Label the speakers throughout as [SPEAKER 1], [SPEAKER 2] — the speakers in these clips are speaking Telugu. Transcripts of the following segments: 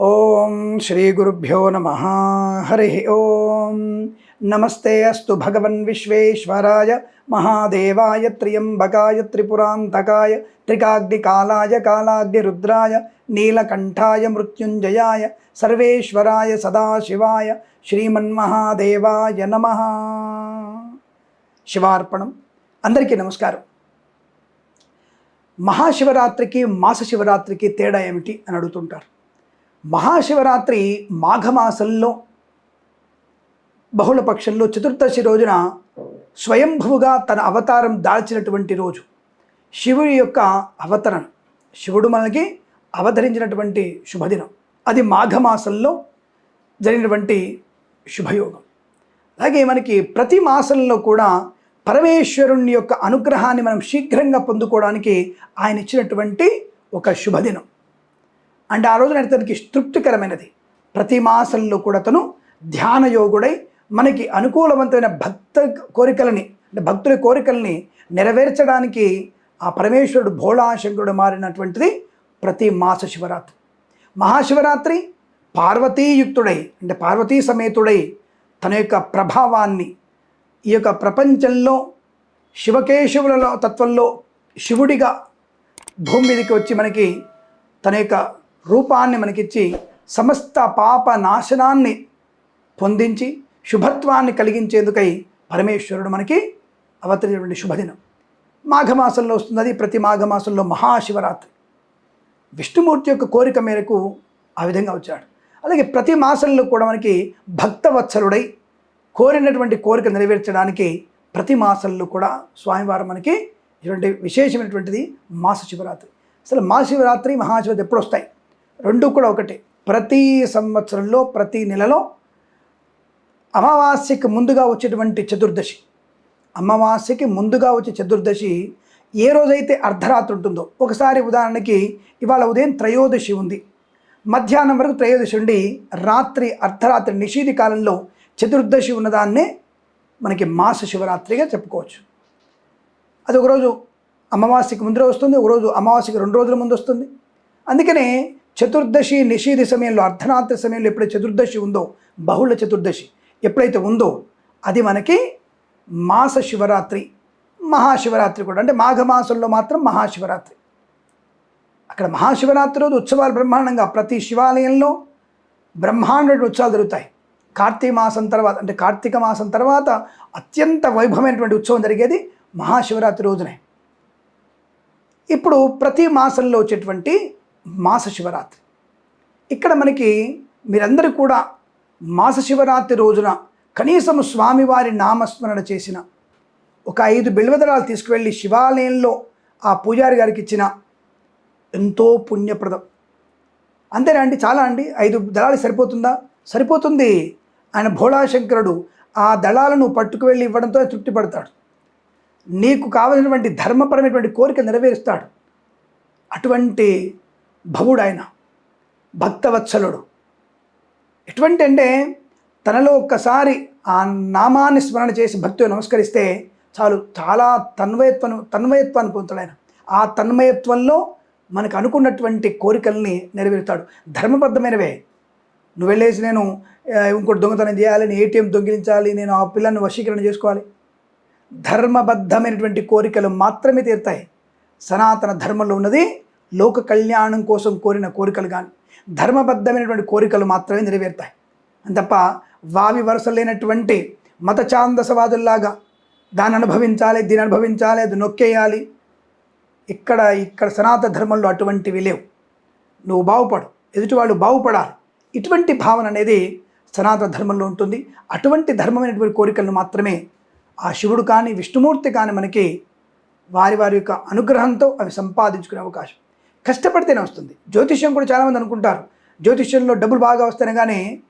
[SPEAKER 1] ఓం శ్రీ గురుభ్యో నమ. హరి ఓం. నమస్తే అస్తు భగవన్ విశ్వేశ్వరాయ మహాదేవాయ త్ర్యంబకాయ త్రిపురాంతకాయ త్రికాగ్నికాలాయ కాలాగ్నిరుద్రాయ నీలకంఠాయ మృత్యుంజయాయ సర్వేశ్వరాయ సదాశివాయ శ్రీమన్మహాదేవాయ నమ. శివార్పణం. అందరికీ నమస్కారం. మహాశివరాత్రికి మాస శివరాత్రికి తేడా ఏమిటి అని అడుగుతుంటారు. మహాశివరాత్రి మాఘమాసంలో బహుళపక్షంలో చతుర్దశి రోజున స్వయంభువుగా తన అవతారం దాల్చినటువంటి రోజు. శివుడి యొక్క అవతరణ. శివుడు మనకి అవతరించినటువంటి శుభదినం. అది మాఘమాసంలో జరిగినటువంటి శుభయోగం. అలాగే మనకి ప్రతి మాసంలో కూడా పరమేశ్వరుని యొక్క అనుగ్రహాన్ని మనం శీఘ్రంగా పొందుకోవడానికి ఆయన ఇచ్చినటువంటి ఒక శుభదినం. అంటే ఆ రోజున తనకి తృప్తికరమైనది. ప్రతి మాసంలో కూడా తను ధ్యానయోగుడై మనకి అనుకూలవంతమైన భక్త కోరికలని అంటే భక్తుల కోరికల్ని నెరవేర్చడానికి ఆ పరమేశ్వరుడు భోళాశంకరుడు మారినటువంటిది ప్రతి మాస శివరాత్రి. మహాశివరాత్రి పార్వతీయుక్తుడై అంటే పార్వతీ సమేతుడై తన యొక్క ప్రభావాన్ని ఈ యొక్క ప్రపంచంలో శివకేశవులలో తత్వంలో శివుడిగా భూమి మీదకి వచ్చి మనకి తన యొక్క రూపాన్ని మనకిచ్చి సమస్త పాప నాశనాన్ని పొందించి శుభత్వాన్ని కలిగించేందుకై పరమేశ్వరుడు మనకి అవతరించినటువంటి శుభదినం. మాఘమాసంలో వస్తుంది అది ప్రతి మాఘమాసంలో మహాశివరాత్రి. విష్ణుమూర్తి యొక్క కోరిక మేరకు ఆ విధంగా వచ్చాడు. అలాగే ప్రతి మాసంలో కూడా మనకి భక్తవత్సలుడై కోరినటువంటి కోరిక నెరవేర్చడానికి ప్రతి మాసంలో కూడా స్వామివారు మనకి ఇటువంటి విశేషమైనటువంటిది మాస శివరాత్రి. అసలు మాస శివరాత్రి మహాశివరాత్రి ఎప్పుడు వస్తాయి రెండు కూడా ఒకటే. ప్రతి సంవత్సరంలో ప్రతి నెలలో అమావాస్యకి ముందుగా వచ్చేటువంటి చతుర్దశి. అమావాస్యకి ముందుగా వచ్చే చతుర్దశి ఏ రోజైతే అర్ధరాత్రి ఉంటుందో ఒకసారి ఉదాహరణకి ఇవాళ ఉదయం త్రయోదశి ఉంది. మధ్యాహ్నం వరకు త్రయోదశి ఉండి రాత్రి అర్ధరాత్రి నిషీధి కాలంలో చతుర్దశి ఉన్నదాన్నే మనకి మాస శివరాత్రిగా చెప్పుకోవచ్చు. అది ఒకరోజు అమావాస్యకి ముందు వస్తుంది ఒకరోజు అమావాస్యకి రెండు రోజుల ముందు వస్తుంది. అందుకనే చతుర్దశి నిషీధి సమయంలో అర్ధరాత్రి సమయంలో ఎప్పుడైతే చతుర్దశి ఉందో బహుళ చతుర్దశి ఎప్పుడైతే ఉందో అది మనకి మాస శివరాత్రి మహాశివరాత్రి కూడా అంటే మాఘమాసంలో మాత్రం మహాశివరాత్రి. అక్కడ మహాశివరాత్రి రోజు ఉత్సవాలు బ్రహ్మాండంగా ప్రతి శివాలయంలో బ్రహ్మాండ ఉత్సవాలు జరుగుతాయి. కార్తీక మాసం తర్వాత అంటే కార్తీక మాసం తర్వాత అత్యంత వైభవమైనటువంటి ఉత్సవం జరిగేది మహాశివరాత్రి రోజునే. ఇప్పుడు ప్రతి మాసంలో వచ్చేటువంటి మాస శివరాత్రి. ఇక్కడ మనకి మీరందరూ కూడా మాస శివరాత్రి రోజున కనీసం స్వామివారి నామస్మరణ చేసిన ఒక ఐదు బిల్వదరాలు తీసుకువెళ్ళి శివాలయంలో ఆ పూజారి గారికి ఇచ్చిన ఎంతో పుణ్యప్రదం. అంతేనా అండి? చాలా అండి. ఐదు దళాలు సరిపోతుందా? సరిపోతుంది. ఆయన భోళాశంకరుడు ఆ దళాలను పట్టుకు వెళ్ళి ఇవ్వడంతో తృప్తి పడతాడు నీకు కావలసినటువంటి ధర్మపరమైనటువంటి కోరిక నెరవేరుస్తాడు. అటువంటి భవుడు ఆయన భక్తవత్సలుడు. ఎటువంటి అంటే తనలో ఒక్కసారి ఆ నామాన్ని స్మరణ చేసి భక్తులు నమస్కరిస్తే చాలు చాలా తన్మయత్వను తన్మయత్వాన్ని పొందుతాడు ఆయన ఆ తన్మయత్వంలో మనకు అనుకున్నటువంటి కోరికల్ని నెరవేరుతాడు. ధర్మబద్ధమైనవే. నువ్వు వెళ్ళేసి నేను ఇంకోటి దొంగతనం చేయాలి నేను ఏటీఎం దొంగిలించాలి నేను ఆ పిల్లల్ని వశీకరణ చేసుకోవాలి. ధర్మబద్ధమైనటువంటి కోరికలు మాత్రమే తీరుతాయి. సనాతన ధర్మంలో ఉన్నది లోక కళ్యాణం కోసం కోరిన కోరికలు కానీ ధర్మబద్ధమైనటువంటి కోరికలు మాత్రమే నెరవేరుతాయి. అని తప్ప వావి వరుస లేనటువంటి మత ఛాందసవాదుల్లాగా దాన్ని అనుభవించాలి దీన్ని అనుభవించాలి అది నొక్కేయాలి. ఇక్కడ ఇక్కడ సనాతన ధర్మంలో అటువంటివి లేవు. నువ్వు బాగుపడు ఎదుటివాళ్ళు బాగుపడాలి. ఇటువంటి భావన అనేది సనాతన ధర్మంలో ఉంటుంది. అటువంటి ధర్మమైనటువంటి కోరికలను మాత్రమే ఆ శివుడు కానీ విష్ణుమూర్తి కానీ మనకి వారి వారి యొక్క అనుగ్రహంతో అవి సంపాదించుకునే అవకాశం. కష్టపడితేనే వస్తుంది. జ్యోతిష్యం కూడా చాలామంది అనుకుంటారు. జ్యోతిష్యంలో డబ్బులు బాగా వస్తేనే కానీ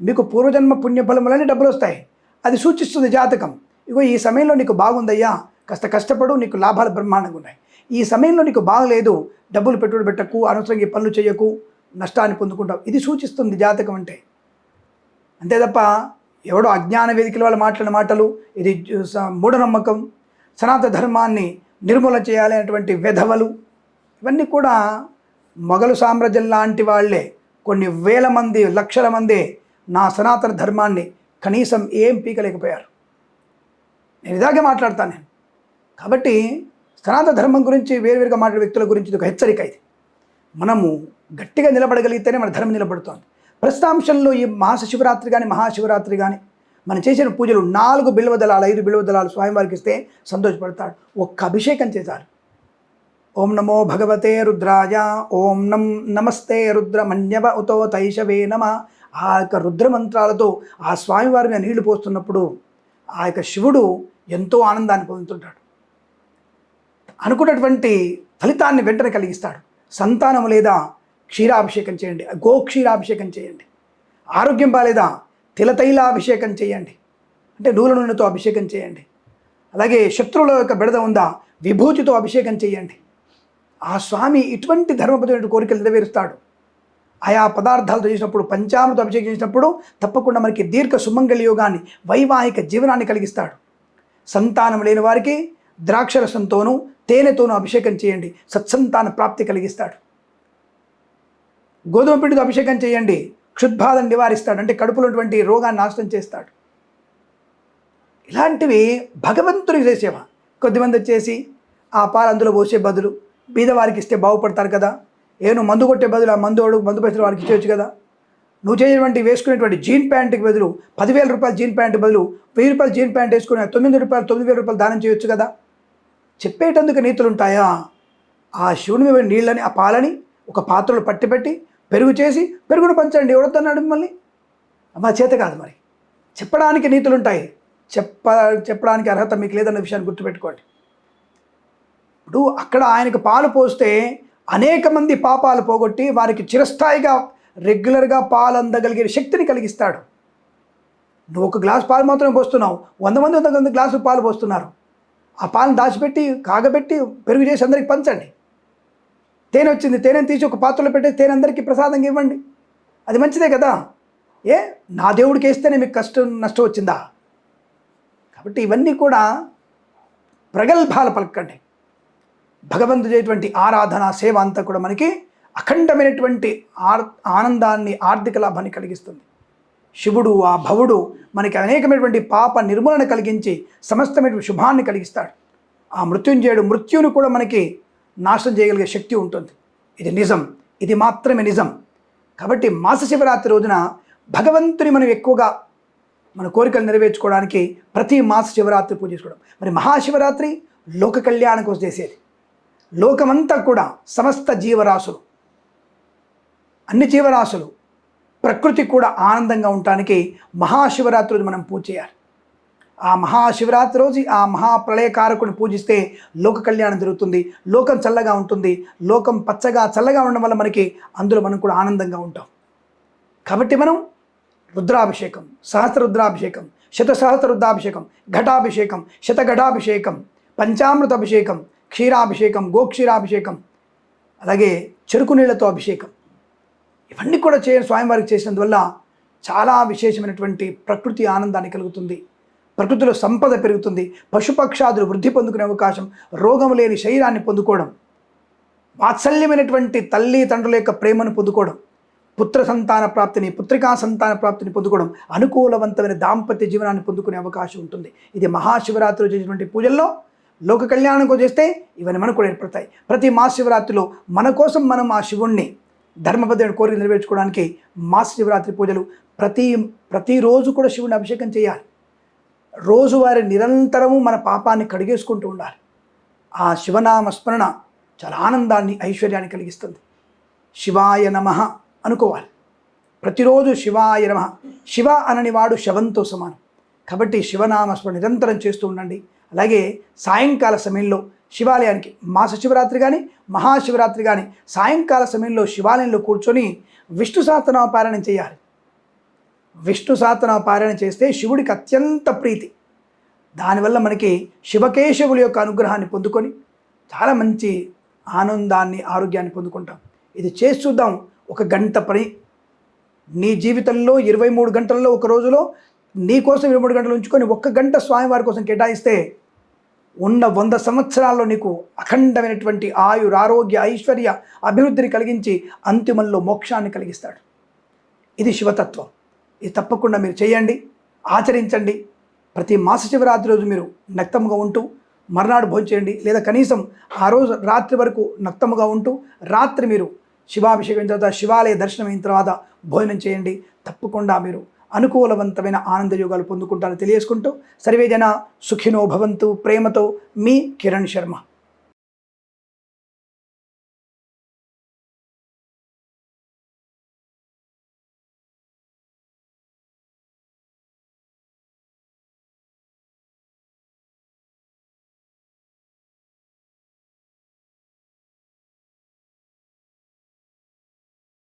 [SPEAKER 1] మీకు పూర్వజన్మ పుణ్యఫలములని డబ్బులు వస్తాయి. అది సూచిస్తుంది జాతకం. ఇగో ఈ సమయంలో నీకు బాగుందయ్యా. కాస్త కష్టపడు నీకు లాభాలు బ్రహ్మాండంగా ఉన్నాయి. ఈ సమయంలో నీకు బాగలేదు డబ్బులు పెట్టుబడి పెట్టకు అనవసరంగా ఈ పనులు చేయకు నష్టాన్ని పొందుకుంటావు. ఇది సూచిస్తుంది జాతకం అంటే. అంతే తప్ప ఎవడో అజ్ఞాన వేదికల వాళ్ళు మాట్లాడిన మాటలు ఇది స- మూఢనమ్మకం సనాతన ధర్మాన్ని నిర్మూలన చేయాలి అనేటువంటి వెధవలు ఇవన్నీ కూడా మొఘలు సామ్రాజ్యం లాంటి వాళ్ళే. కొన్ని వేల మంది లక్షల మంది నా సనాతన ధర్మాన్ని కనీసం ఏం పీకలేకపోయారు. నేను ఇలాగే మాట్లాడతాను నేను. కాబట్టి సనాతన ధర్మం గురించి వేరువేరుగా మాట్లాడే వ్యక్తుల గురించి ఇది ఒక హెచ్చరిక ఇది. మనము గట్టిగా నిలబడగలిగితేనే మన ధర్మం నిలబడుతోంది. ప్రస్తుతాంశంలో ఈ మహాశివరాత్రి కానీ మహాశివరాత్రి కానీ మనం చేసిన పూజలు నాలుగు బిల్వ దళాలు ఐదు బిల్వ దళాలు స్వామివారికి ఇస్తే సంతోషపడతాడు ఒక్క అభిషేకం చేశారు. ఓం నమో భగవతే రుద్రాయ ఓం నం నమస్తే రుద్రమన్యవ ఉతో తైషవే నమ. ఆ యొక్క రుద్ర మంత్రాలతో ఆ స్వామివారి మీద నీళ్ళు పోస్తున్నప్పుడు ఆ యొక్క శివుడు ఎంతో ఆనందాన్ని పొందుతుంటాడు. అనుకున్నటువంటి ఫలితాన్ని వెంటనే కలిగిస్తాడు. సంతానం లేదా క్షీరాభిషేకం చేయండి. గోక్షీరాభిషేకం చేయండి. ఆరోగ్యం బాగాలేదా తిలతైలాభిషేకం చేయండి. అంటే నూనె నూనెతో అభిషేకం చేయండి. అలాగే శత్రువుల యొక్క బిడద ఉందా? విభూతితో అభిషేకం చేయండి. ఆ స్వామి ఇటువంటి ధర్మపదమైన కోరికలు నెరవేరుస్తాడు. ఆయా పదార్థాలతో చేసినప్పుడు పంచామృత అభిషేకం చేసినప్పుడు తప్పకుండా మనకి దీర్ఘ సుమంగళ యోగాన్ని వైవాహిక జీవనాన్ని కలిగిస్తాడు. సంతానం లేని వారికి ద్రాక్షరసంతోనూ తేనెతోనూ అభిషేకం చేయండి. సత్సంతాన ప్రాప్తి కలిగిస్తాడు. గోధుమ పిండితో అభిషేకం చేయండి. క్షుద్బాధను నివారిస్తాడు. అంటే కడుపులోటువంటి రోగాన్ని నాశనం చేస్తాడు. ఇలాంటివి భగవంతుడికి చేసేవా? కొద్దిమంది వచ్చేసి ఆ పాలు అందులో పోసే బదులు బీదవారికి ఇస్తే బాగుపడతారు కదా? ఏ నువ్వు మందు కొట్టే బదులు ఆ మందు వాడు మందు పైసలు వారికి ఇచ్చేయచ్చు కదా? నువ్వు చేయటువంటి వేసుకునేటువంటి జీన్ ప్యాంటుకి బదులు పదివేల రూపాయలు జీన్ ప్యాంటు బదులు వెయ్యి రూపాయలు జీన్ ప్యాంట్ వేసుకుని తొమ్మిది రూపాయలు తొమ్మిది వేల రూపాయలు దానం చేయొచ్చు కదా? చెప్పేటందుకు నీతులు ఉంటాయా ఆ శివుని మీద నీళ్ళని ఆ పాలని ఒక పాత్రలో పట్టి పెట్టి పెరుగు చేసి పెరుగును పంచండి. ఎవడొద్దన్నాడు మిమ్మల్ని? మా చేత కాదు మరి. చెప్పడానికి నీతులు ఉంటాయి చెప్ప చెప్పడానికి అర్హత మీకు లేదన్న విషయాన్ని గుర్తుపెట్టుకోండి. ఇప్పుడు అక్కడ ఆయనకు పాలు పోస్తే అనేక మంది పాపాలు పోగొట్టి వారికి చిరస్థాయిగా రెగ్యులర్గా పాలు అందగలిగే శక్తిని కలిగిస్తాడు. నువ్వు ఒక గ్లాస్ పాలు మాత్రమే పోస్తున్నావు. వంద మంది వంద మంది గ్లాసులు పాలు పోస్తున్నారు. ఆ పాలను దాచిపెట్టి కాగబెట్టి పెరుగు చేసి అందరికి పంచండి. తేనె వచ్చింది తేనెని తీసి ఒక పాత్రలో పెట్టి తేనె అందరికీ ప్రసాదంగా ఇవ్వండి. అది మంచిదే కదా? ఏ? నా దేవుడికి వేస్తేనే మీకు కష్టం నష్టం వచ్చిందా? కాబట్టి ఇవన్నీ కూడా ప్రగల్భాలు పలకండి. భగవంతుడైనటువంటి ఆరాధన సేవ అంతా కూడా మనకి అఖండమైనటువంటి ఆర్ ఆనందాన్ని ఆర్థిక లాభాన్ని కలిగిస్తుంది. శివుడు ఆ భవుడు మనకి అనేకమైనటువంటి పాప నిర్మూలన కలిగించి సమస్తమైనటువంటి శుభాన్ని కలిగిస్తాడు. ఆ మృత్యుంజయుడు మృత్యుని కూడా మనకి నాశనం చేయగలిగే శక్తి ఉంటుంది. ఇది నిజం. ఇది మాత్రమే నిజం. కాబట్టి మాస శివరాత్రి రోజున భగవంతుని మనం ఎక్కువగా మన కోరికలు నెరవేర్చుకోవడానికి ప్రతి మాస శివరాత్రి పూజ చేసుకోవడం. మరి మహాశివరాత్రి లోక కళ్యాణం కోసం చేసేది. లోకమంతా కూడా సమస్త జీవరాశులు అన్ని జీవరాశులు ప్రకృతి కూడా ఆనందంగా ఉండటానికి మహాశివరాత్రి రోజు మనం పూజ చేయాలి. ఆ మహాశివరాత్రి రోజు ఆ మహాప్రళయకారకుని పూజిస్తే లోక కళ్యాణం జరుగుతుంది లోకం చల్లగా ఉంటుంది లోకం పచ్చగా చల్లగా ఉండడం వల్ల మనకి అందులో మనం కూడా ఆనందంగా ఉంటాం. కాబట్టి మనం రుద్రాభిషేకం సహస్ర రుద్రాభిషేకం శతసహస్ర రుద్రాభిషేకం ఘటాభిషేకం శతఘటాభిషేకం పంచామృతాభిషేకం పంచామృత అభిషేకం క్షీరాభిషేకం గోక్షీరాభిషేకం అలాగే చెరుకు నీళ్ళతో అభిషేకం. ఇవన్నీ కూడా చేయ స్వామివారికి చేసినందువల్ల చాలా విశేషమైనటువంటి ప్రకృతి ఆనందాన్ని కలుగుతుంది. ప్రకృతిలో సంపద పెరుగుతుంది. పశుపక్షాదులు వృద్ధి పొందుకునే అవకాశం రోగం లేని శరీరాన్ని పొందుకోవడం వాత్సల్యమైనటువంటి తల్లి తండ్రుల యొక్క ప్రేమను పొందుకోవడం పుత్ర సంతాన ప్రాప్తిని పుత్రికా సంతాన ప్రాప్తిని పొందుకోవడం అనుకూలవంతమైన దాంపత్య జీవనాన్ని పొందుకునే అవకాశం ఉంటుంది. ఇది మహాశివరాత్రి చేసినటువంటి పూజల్లో లోక కళ్యాణంకు చేస్తే ఇవన్నీ మనకు కూడా ఏర్పడతాయి. ప్రతి మహాశివరాత్రిలో మన కోసం మనం ఆ శివుణ్ణి ధర్మబద్ధమైన కోరిక నెరవేర్చుకోవడానికి మాస శివరాత్రి పూజలు ప్రతి ప్రతిరోజు కూడా శివుని అభిషేకం చేయాలి. రోజువారి నిరంతరము మన పాపాన్ని కడిగేసుకుంటూ ఉండాలి. ఆ శివనామ స్మరణ చాలా ఆనందాన్ని ఐశ్వర్యాన్ని కలిగిస్తుంది. శివాయ నమ అనుకోవాలి. ప్రతిరోజు శివాయ నమ. శివ అనని వాడు శవంతో సమానం. కాబట్టి శివనామస్మరణ నిరంతరం చేస్తూ ఉండండి. అలాగే సాయంకాల సమయంలో శివాలయానికి మాస శివరాత్రి కానీ మహాశివరాత్రి కానీ సాయంకాల సమయంలో శివాలయంలో కూర్చొని విష్ణు సహస్రనామ పారాయణం చేయాలి. విష్ణు సహస్రనామ పారాయణ చేస్తే శివుడికి అత్యంత ప్రీతి. దానివల్ల మనకి శివకేశవుల యొక్క అనుగ్రహాన్ని పొందుకొని చాలా మంచి ఆనందాన్ని ఆరోగ్యాన్ని పొందుకుంటాం. ఇది చేసి చూద్దాం. ఒక గంట పని. నీ జీవితంలో ఇరవై మూడు గంటల్లో ఒక రోజులో నీ కోసం ఇరవై మూడు గంటలు ఉంచుకొని ఒక్క గంట స్వామివారి కోసం కేటాయిస్తే ఉన్న వంద సంవత్సరాల్లో నీకు అఖండమైనటువంటి ఆయుర ఆరోగ్య ఐశ్వర్య అభివృద్ధిని కలిగించి అంతిమంలో మోక్షాన్ని కలిగిస్తాడు. ఇది శివతత్వం. ఇది తప్పకుండా మీరు చేయండి ఆచరించండి. ప్రతి మాస శివరాత్రి రోజు మీరు నక్తముగా ఉంటూ మర్నాడు భోజనం చేయండి. లేదా కనీసం ఆ రోజు రాత్రి వరకు నక్తముగా ఉంటూ రాత్రి మీరు శివాభిషేకం తర్వాత శివాలయ దర్శనం అయిన తర్వాత భోజనం చేయండి. తప్పకుండా మీరు అనుకూలవంతమైన ఆనంద యోగాలు పొందుకుంటారని తెలియజేసుకుంటూ సర్వేజన సుఖినో భవంతు ప్రేమతో మీ కిరణ్ శర్మ.